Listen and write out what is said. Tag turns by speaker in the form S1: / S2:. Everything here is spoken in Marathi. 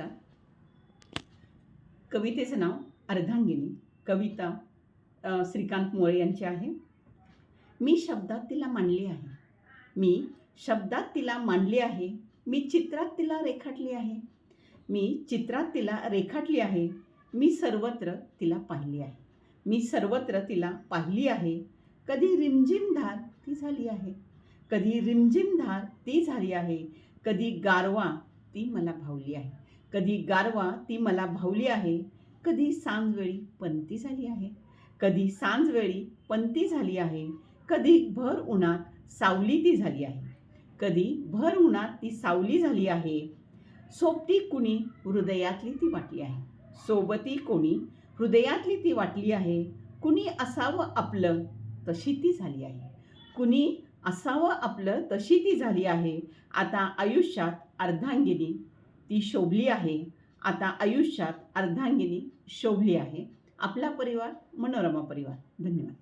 S1: नमस्कार. कवितेचं नाव अर्धांगिनी. कविता श्रीकांत मोळे यांची आहे. मी शब्दात तिला मांडली आहे. मी शब्दात तिला मांडली आहे. मी चित्रात तिला रेखाटली आहे. मी चित्रात तिला रेखाटली आहे. मी सर्वत्र तिला पाहिली आहे. मी सर्वत्र तिला पाहिली आहे. कधी रिमझिम धार ती झाली आहे. कधी रिमझिम धार ती झाली आहे. कधी गारवा ती मला भावली आहे. कधी गारवा ती मला भावली आहे कधी सांजवेळी पंती झाली आहे. कधी सांजवेळी पंती झाली आहे कधी भर उन्हात सावली ती झाली आहे. कधी भर उन्हात ती सावली झाली आहे सोबती कुणी हृदयातली ती वाटली आहे. सोबती कोणी हृदयातली ती वाटली आहे कुणी असावं आपलं तशी ती झाली आहे. कुणी असावं आपलं तशी ती झाली आहे आता आयुष्यात अर्धांगिनी ती शोभली आहे. आता आयुष्यात अर्धांगिनी शोभली आहे. आपला परिवार मनोरमा परिवार. धन्यवाद.